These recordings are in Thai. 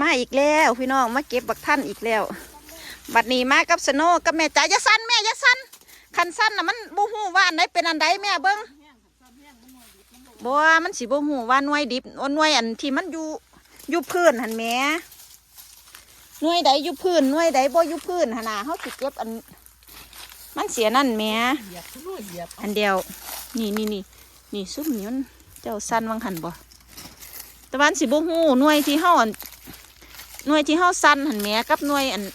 มาอีกแล้วพี่น้องมาเก็บบักท่านอีกแล้ว บัดนี้มากับสโนกับแม่จ๋าย่าสั้นแม่ย่าสั้นคันสั้นน่ะมันบ่ฮู้ว่าอันใดเป็นอันใดแม่เบิ่งบ่ว่ามันสิบ่ฮู้ว่าหน่วยดิบหน่วยอันที่มันอยู่อยู่พื้นหันแม่หน่วยใดอยู่พื้นหน่วยใดบ่อยู่พื้นหันน่ะเฮาสิเก็บอัน มันเสียนั่นแม่อันเดียว นี่นี่นี่นี่ซุ่มนี่มันเจ้าสั้นวังหันบ่ต่วันสิบ่ฮู้หน่วยที่เฮาอัน หน่วยที่เฮาสั้นหันแหม่กับหน่วยอันนี่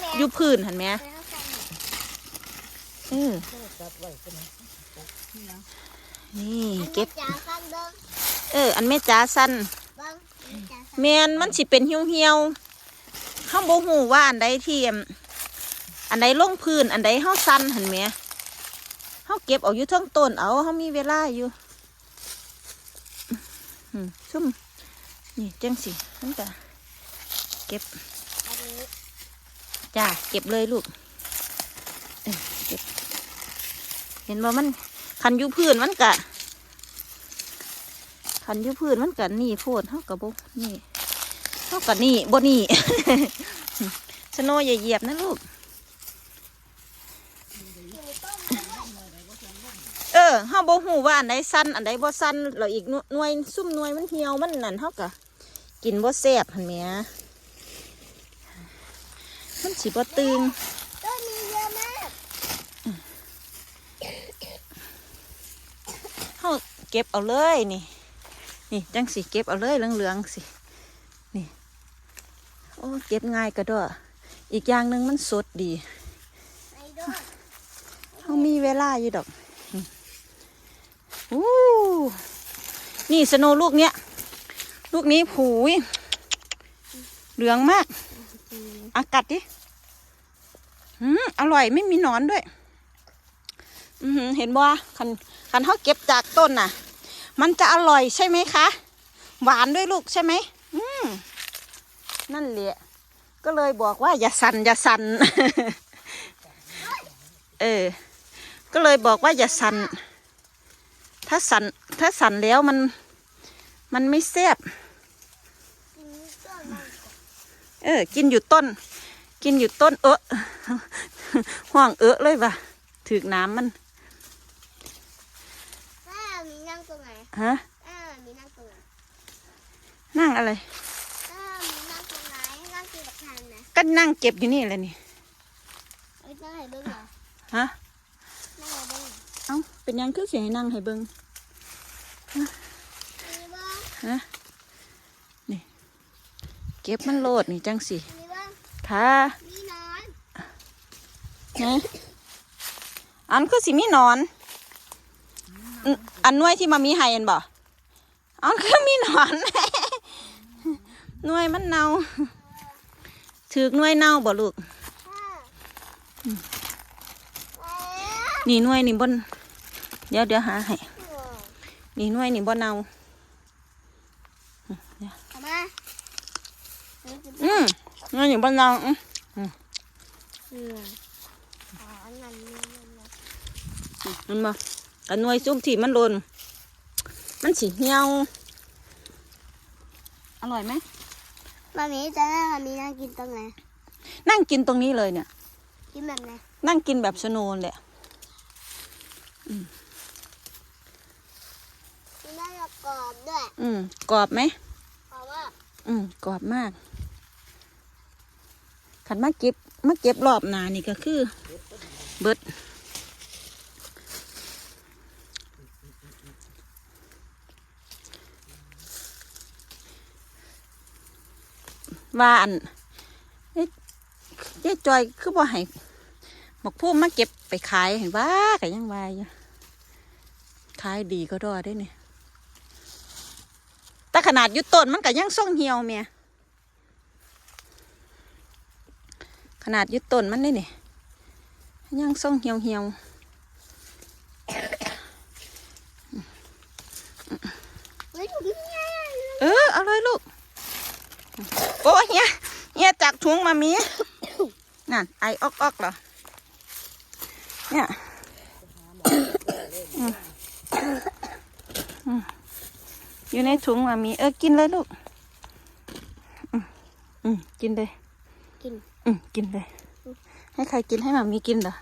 แม่อยู่พื้นหันแหม่ไปเอาใส่เออจับไว้เป็นนี่เก็บจ่าสั้นเบิ้งเออ อันแม่จ๋าสั้นเบิ้งจ่าสั้นแม่นมันสิเป็นเหี่ยวเหี่ยวๆเฮาบ่ฮู้ว่าอันใดที่อันอันใดลงพื้น อันใดเฮาสั้นหันแหม่เฮาเก็บเอาอยู่เทั้งต้นเอาเฮามีเวลาอยู่อืมซุ่มนี่จังสิมันก็ เก็บอันนี้จ้าเก็บเลยลูกเออเก็บเห็นว่ามันคันอยูพื้นมันกะคันอยูพื้นมันกะนี่โพดเท่ากับโบนี่เท่ากับนี่บนี่ชโนอย่าเหยียบนะลูก เออเฮาบ่ฮู้ว่าอันใดสั้นอันใดบ่สั้นแล้วอีกหน่วยซุ่มหน่วยมันเหี่ยวมันนั่นเฮากะกินบ่แซ่บหั่นแหม มันสิบ่ตึงต้นมีเยอะมากเฮาเก็บเอาเลยนี่ นี่จังสิเก็บเอาเลยเหลืองๆสิ นี่ โอ้เก็บง่ายก็ดออีกอย่างหนึ่งมันสดดีไอ้ด้วยเฮามีเวลาอยู่ดอกอืมอู้นี่สโนว์ลูกเนี้ย ลูกนี้ผูยเหลืองมาก อากัดดิ อืมอร่อยไม่มีนอนด้วย อืเห็นบ่คันคันเขาเก็บจากต้นน่ะ มันจะอร่อยใช่ไหมคะ หวานด้วยลูกใช่ไหมอืมนั่นแหละก็เลยบอกว่าอย่าสั่นอย่าสั่นเออ ก็เลยบอกว่าอย่าสั่นถ้าสั่นถ้าสั่นแล้วมัน มันไม่แซ่บเออ กินอยู่ต้น กินอยู่ต้นเออห่วงเออเลยว่ะถือกน้ำมันแม่มีนั่งตรงไหนฮะแม่มีนั่งตรงไหนนั่งอะไรแม่มีนั่งตรงไหนนั่งกินกับทานนะก็นั่งเก็บอยู่นี่แหละนี่ไม่ต้องให้เบิ้งเหรอฮะนั่งให้เบิ้งเอ้าเป็นหยังคือเสียให้นั่งให้เบิงมีเบิ้งฮะนี่เก็บมันโลดนี่จังสิ มีเบิ้งค่ะมีนอนไงอันคือสิมีหนอน อันอันหน่วยที่มามีไห้อันบ่อันคือมีหนอนหน่วยมันเน่าถือกหน่วยเน่าบ่ลูกค่ะนี่หน่วยนี่บนเดี๋ยวเดี๋ยวหาให้เออนี่หน่วยนี่บ่เน่าเอามาเอออืมหน่วยนี่บ่เน่าอืมเอออ๋ออันนั้นนี่นั่นนะมันบ่กันหน่วยซุปที่มันหล่นมันสิเหี่ยว อร่อยไหมมามีจะให้มามีนั่งกินตรงไหน นั่งกินตรงนี้เลยเนี่ย กินแบบไหน นั่งกินแบบสโนว์เลยกินได้แบบกรอบด้วย อืม กรอบไหมเพราะว่าอืม กรอบมาก ขันมาเก็บมาเก็บรอบนานี่ก็คือ เบิดว่าอันเอ๊ะยายจอยคือบ่ให้บอกพูดมาเก็บไปขายเห็นว่าก็ยังว่าอยู่ขายดีก็รอได้เนี่ยแต่ขนาดยุต้นมันก็ยังส่งเหี่ยวเมีย ขนาดอยุต้นมันนี่นี่ยังส่งเหี่ยวเหี่ยวเออเอาเลยลูก โอ้ยเฮียเฮียจากถุงมามีนั่นไอออกออกเหรอเนี่ยอยู่ในถุงมามีเออกินเลยลูก อืมกินเลย อืมกินเลย ให้ใครกินให้หมามีกินเหรอ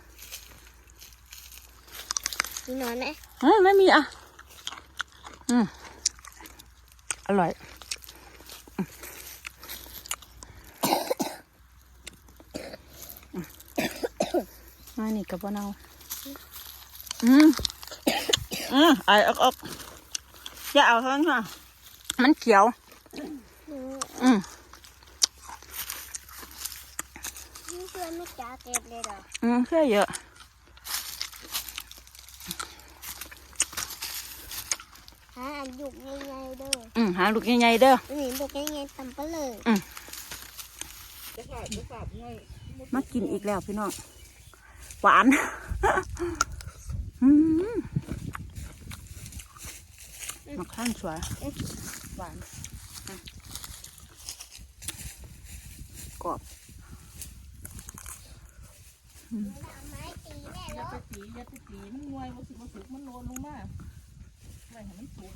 มีนอนไหมเอ้ยไม่มีอะ อืมอร่อยอืมอืมอันนี้กับเนาอืมอืมไอออกออกอย่าเอาเท่านั้นค่ะ มันเขียว อืม นี่เพื่อนไม่จ้า เก็บเลยเหรออืมเชื่อเยอะ หาอันยุกง่ายๆเด้ออืมหาลูกใหญ่ๆเด้อ อันนี้ลูกง่ายๆตำปะเลยจะขาดจะขาดง่ายมากินอีกแล้วพี่น้อง หวาน อืมมะข้างสวย หวานอะกรอบ ไม้ตีแน่ อย่ายไปตีอย่าไปตีมันงวยมันสิมันสุกมันโลนลงมาไว้ให้มันสุก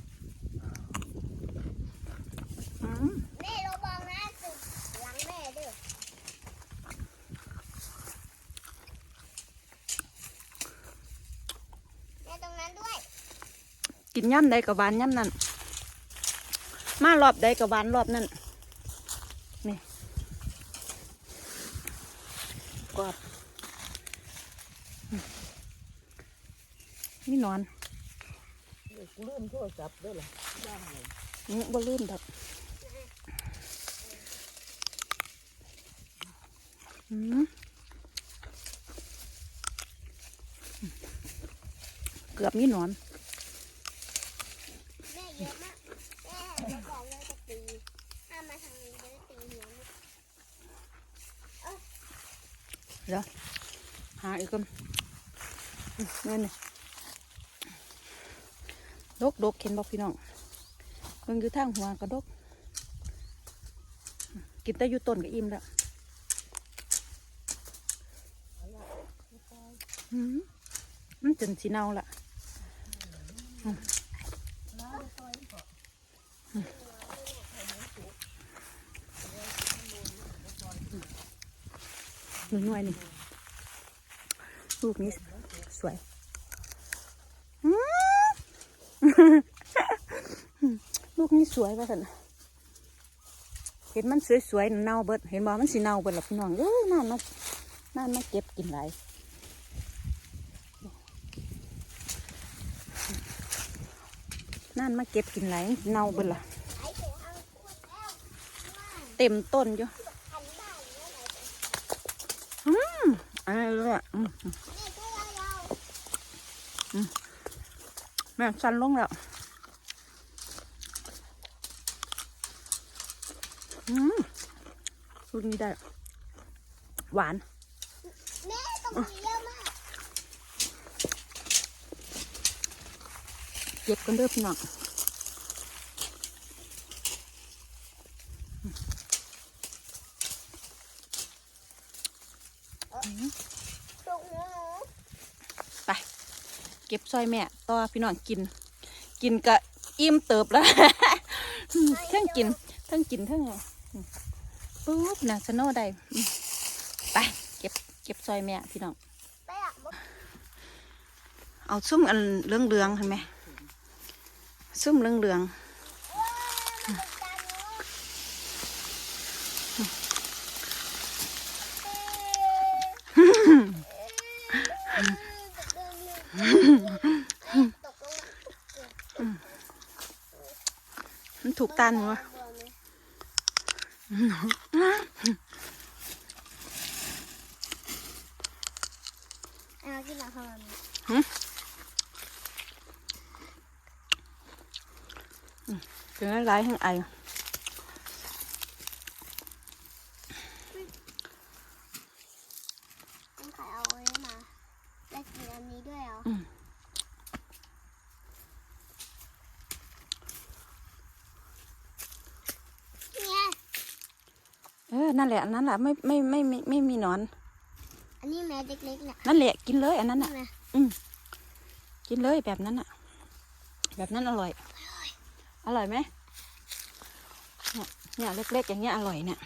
อืมแม่เราบอกนะสุดหลังแม่เด้อแม่ตรงนั้นด้วย กินย่ำใดกับหวานย่ำนั่นมารอบใดกับหวานรอบนั่นนี่กรอบอืม นี่นอนเดี๋ยวกูลืมโทรศัพท์ด้วยล่ะย่างเลยนี่บ่ลืมดอกอืมเกือบมีหนอนแม่เยอะมากแม่เราบอกเลยจะตีถ้ามาทางนี้จะได้ตีหัวนี่หาอีกคนอืมเงินนี่ ดกดกเห็นบอกพี่น้องมันอยู่ทางหัวกระดก กินแต่อยู่ต้นก็อิ่มแล้วมันจนสีเน่าละหน่วยๆนี่ลูกนี้สวยอืม ลูกนี้สวยว่าสันเห็นมันสวยๆเน่าเบิด เห็นบ่มันสีเน่าเบิดหรอพี่น้องเอ้ยนั่นมานั่นมาเก็บกินไรนั่นมาเก็บกินไรเน่าเบิดละไอ้ตัวเอาขวดล้วเต็มต้นอยู่อืมอันนี้เลยอะอืม แม่ช่วยเราแม่สั่นลงแล้วอืมลูกนี้ได้ หวานแม่ตรงนี้เยอะมาก เก็บกันเด้อพี่น้อง ตรงนี้ ไป เก็บ ซอยแม่ต่อพี่น้องกิน กินกะอิ่มเติบแล้วเทั้งกินเทั้งกินเทั้งไงปุ๊บนะสโนได้ไปเก็บเก็บซอยแม่พี่น้องเอาซุ่มอันเหลืองเลืองๆเห็นไหมซุ่มเหลืองเลือง ว่ามันเป็นการเนาะตกลง ๆมันถูกตันวะเอากินละคร ถึงร้ายทั้งไอ ต้องขายเอาไว้มาได้กินอันนี้ด้วยเหรอ อืม เนี่ย เออ นั่นแหละอันนั้นแหละไม่ไม่ไม่ไม่ไม่มีหนอน อันนี้แม่เล็กๆน่ะนั่นแหละกินเลย อันนั้นนี่อะนะกินเลยแบบนั้นอะ แบบนั้นอร่อย อร่อยไหมเนี่ยเนี่ยเล็กๆอย่างเงี้ยอร่อยเนี่ย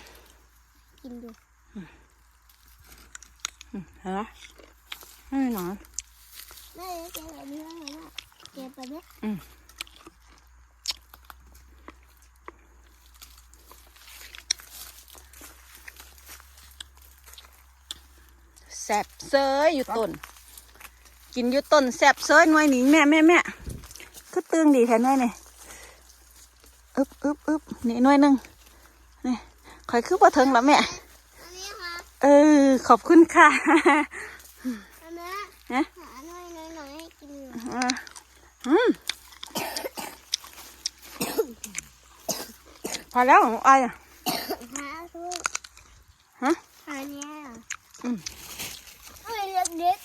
กินอยู่อืมเห็นไหมไม่มีหนอนแม่เก็บแบบนี้แล้วเหรอเก็บแบบนี้แสบเซยอยู่ต้น กินอยู่ต้นแสบเซยหน่วยหนีแม่แม่แม่ก็ตึงดีแทนหน่วยนี่อึบอึบอึบนี่หน่วยหนึ่งนี่คอยคือบ่ถึงแล้วแม่อันนี้ครับเออ ขอบคุณค่ะอันนี้ฮะหาหน่อยหน่อยหน่อยให้กินอยู่อะอืมพอแล้วของไอ้อะ หาทุก ฮะ หาเนี้ย อืม หน่อยเล็กเล็ก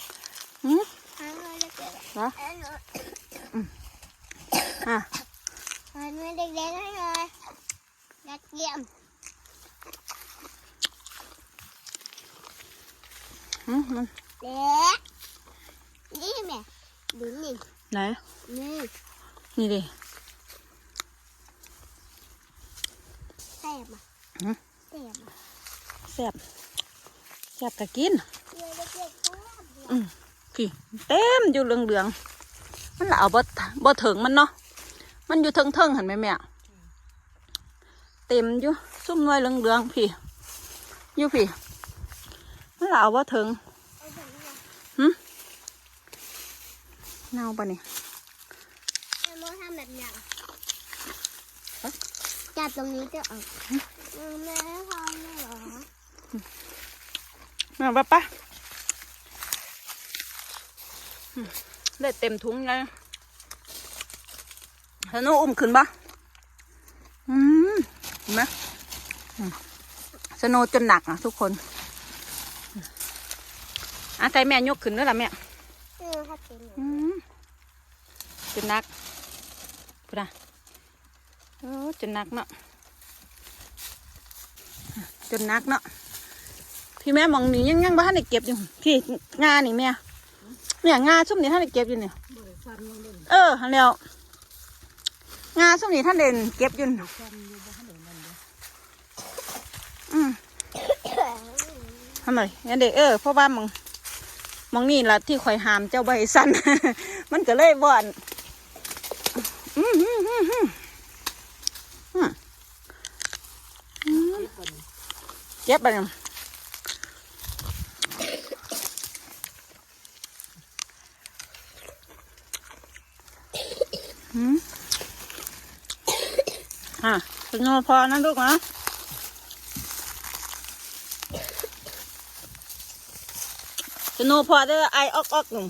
อืม หาหน่อยเล็กเล็ก เหรอ อันนี้ อะ หาหน่อยเล็กเล็กให้หน่อยเล็กเยี่ยม อืมมัน เล็กนี่แม่ดูนี่ ไหน นี่ นี่ดิแซ่บอะฮะแซ่บอะแซ่บแซ่บกะกินเล็กเล็กเล็กแซ่บเดียวอืมพี่เต็มอยู่เหลืองเหลืองๆมันละเอาบ่บ่ถึงมันเนาะมันอยู่เทิงเทิงๆเห็นไหมแม่เต็มอยู่ซุ่มหน่วยเหลืองเหลืองๆพี่อยู่พี่มันละเอาบ่ถึงเอาแบบนี้นะเน่าปะนี่แม่โมทำแบบนี้ จับตรงนี้จะออกแม่พอไม่เหรอมาปะปะอืมได้เต็มถุงเลยเธอโน้อุ้มขึ้นปะอืมเห็นไหมอืมสโนว์จนหนักอะทุกคนอืมอะใจแม่ยกขึ้นด้วยล่ะแม่เออถ้าเป็นอย่างอืนี้มจนหนักพูดนะโอ้ จนนักเนาะจนนักเนาะพี่แม่มองนี่ยังยังบ้านได้เก็บอยู่พี่งานี่แม่เนี่ยงาชุ่มนี่ท่านได้เก็บอยู่เนี่ยบ่ได้ฟันยังเล่นเออหันแล้วงาชุ่มนี่ท่านเด่นเก็บอยู่อืมทำไมงั้นเด็กเออเพราะว่ามองมองนี่ละที่คอยหามเจ้าใบสันมันก็เลยบ่อนอืมอืมอืมอืม เก็บไปยอืมอะถึงนอพอนะลูกนะจะโนพอเด้อไอออกออกหนุ่ม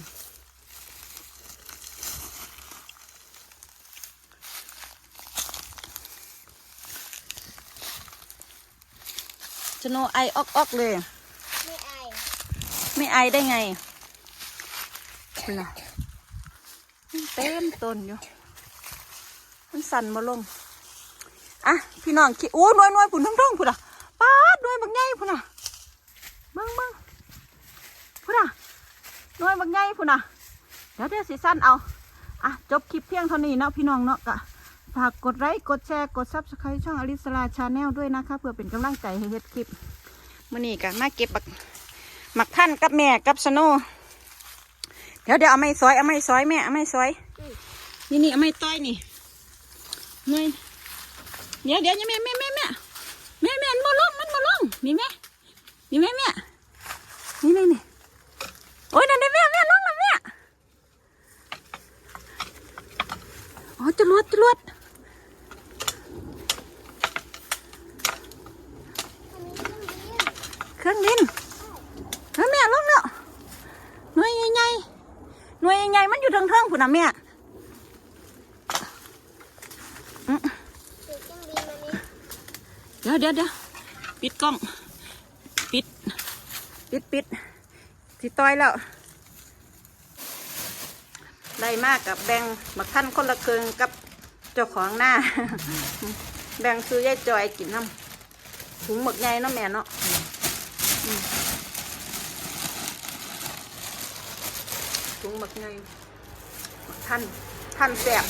จะโนไอออกออกเลย ไม่ไอ ไม่ไอได้ไงคุณน่ะเต็มต้นอยู่ มันสั่นมาลงอะพี่น้องคิดโอ้ยหน่วยหน่วยผุนทั้งท้องผุนอะป้าดหน่วยบักใหญ่ผุนอะเบิ่งเบิ่งผุนอะหน่วยบักใหญ่ผุนอะเดี๋ยวเดี๋ยวสิสั้นเอา อะ จบคลิปเพียงเท่านี้เนาะพี่น้องเนาะกะ ฝากกดไลค์กดแชร์กดซับสไครต์ช่องอลิสลาชาแนลด้วยนะคะ เพื่อเป็นกำลังใจให้เฮ็ดคลิปมื่อนี้กะมาเก็บบักหมักท่านกับแม่กับสโนวเดี๋ยวเดี๋ยวเอาไม้ซอยเอาไม้ซอยแม่เอาไม้ซอย นี่นี่เอาไม้ต้อยนี่หน่อยเดี๋ยวเดี๋ยวแม่แม่แม่แม่แม่แม่มันมาลงมันมาลงนี่แม่นี่แม่แม่นี่นี่นี่โอ้ยนั่นนี่แม่แม่ลงแล้วแม่อ๋อจรวดจรวดเครื่องบิน เฮ้ยแม่ลงแล้วหน่วยใหญ่ๆหน่วยใหญ่ๆมันอยู่ทางเทิงๆพุ่นนะแม่อืม ติดเครื่องบินมานี้ เดี๋ยวเดี๋ยวเดี๋ยวปิดกล้อง ปิด ปิดปิดสิต้อยแล้วได้มากกับแบ่งบักท่านคนละครึ่งกับเจ้าของหน้า แบ่งซื้อยายจอยกินน้ำถุงหมึกใหญ่เนาะแม่เนาะอืมถุงหมึกใหญ่บักท่านท่านแสบ